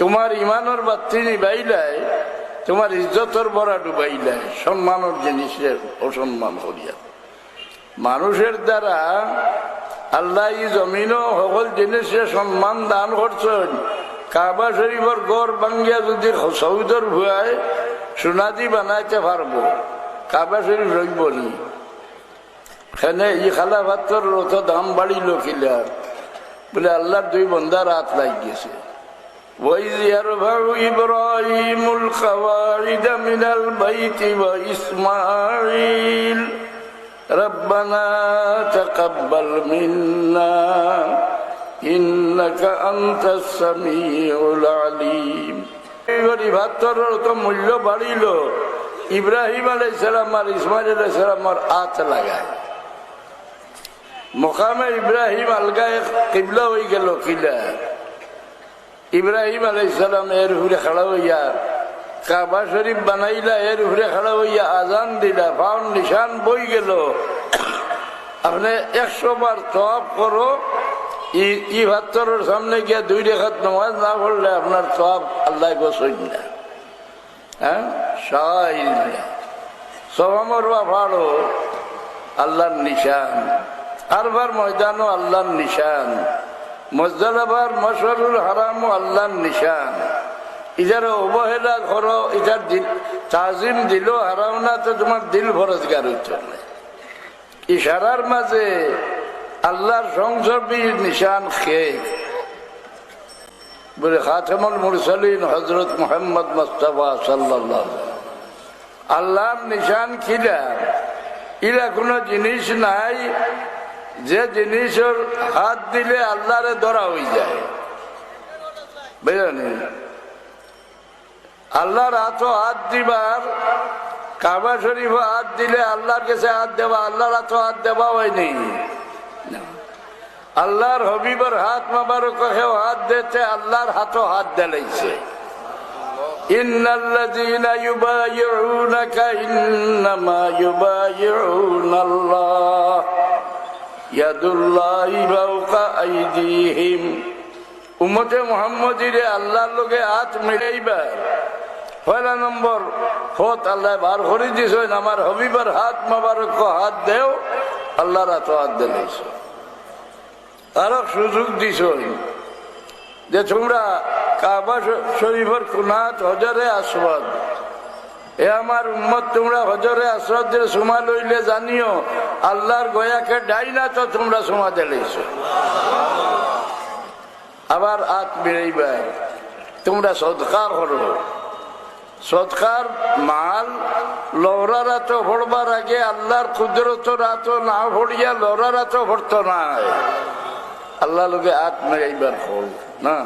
তোমার ইমানের বাত্তি নিবাইলাই তোমার ইজ্জতর বড়া ডুবাইলাই সম্মানের জিনিসের অসম্মান করিয়া। মানুষের দ্বারা আল্লাহ এই জমিনও সকল জিনিসের সম্মান দান করছেন। কাবা শরীফর গড় বাঙ্গিয়া যদি সৌদর ভুয়ায়, সোনাদি বানাইতে পারব। কাবা শরীফ রইব নি। সেনে ই খালা ভাতর রত দাম বাড়িল কিলার বলে আল্লাহর দুই বন্দার হাত লাগিয়েছে। وإذ يرفع إبراهيم القواعد من البيت وإسماعيل ربنا تقبل منا إنك أنت السميع العليم এবারে ভাতর তো মূল্য বাড়িল ইব্রাহিম আলাইসালাম আর ইসমাইল আলাইসালাম আর আত লাগায় মোকামে ইব্রাহিম আলগায় কিবলা হয়ে গেল কিলা ইব্রাহিম আলাইসালাম এর উপরে খাড়া হইয়া কাবা শরীফ বানাইলা, এর উপরে খাড়া হইয়া আজান দিলা ফাউন নিশান বই গেল। আপনি একশো বার তপ করো, ই- ভাতরের সামনে গিয়া দুই রেখাত নামাজ না পড়লে আপনার তপ আল্লাহ গোসই না। হ্যাঁ? সাই সব আমার বা ভালো, আল্লাহর নিশান। আরবার ময়দানও আল্লাহর নিশান। মসজাদাবার মশরুল হারাম আল্লাহর নিশান। ইজার অবহেলা করো, ইজার তাজিম দিল, হারাম না, তো তোমার দিল ফরজগার হইতে ইশারার মাঝে আল্লাহর সংসর্গীর নিশান খেয়ে বলে খাতেমুল মুরসালিন হজরত মোহাম্মদ মুস্তফা সাল্লাহ আল্লাহর নিশান খিলা ইরা কোনো জিনিস নাই যে জিনিসের হাত দিলে আল্লাহরে ধরা হয়ে যায় বুঝলেন আল্লাহর হাতও হাত দিবার কাবা শরীফ হাত দিলে আল্লাহর কাছে হাত দেওয়া আল্লাহর হাতও হাত দেওয়া হয়নি না। আল্লাহর হবিবর হাত মাবারক হেও হাত দিতে আল্লাহর হাতও হাত দিলাইছে إن الذين يبايعونك إنما يبايعون الله উম্মতে মোহাম্মদিরে আল্লাহর লোকে হাত মিলাইবার পয়লা নম্বর হত আল্লাহ বার করে দিছেন, আমার হবিবার হাত মাবারক হাত দেও আল্লাহর হাত হাত দিলাইছ। আরও সুযোগ দিছেন যে তোমরা কাবা শরীফের কুনাত হজরে আসবাদ এ আমার উম্মত, তোমরা হজরে আসরাদের সমা লইলে জানিও আল্লাহর গয়াকে ডাই না তো তোমরা সমা দিলেছ আবার আত বেড়াইবার। তোমরা সৎকার হলো সৎকার মাল লৌরারা তো ভরবার আগে আল্লাহর কুদরত রাত না ভরিয়া লৌরারা তো ভরত নাই। আল্লাহ লোকে আত মেরাইবার ফল না?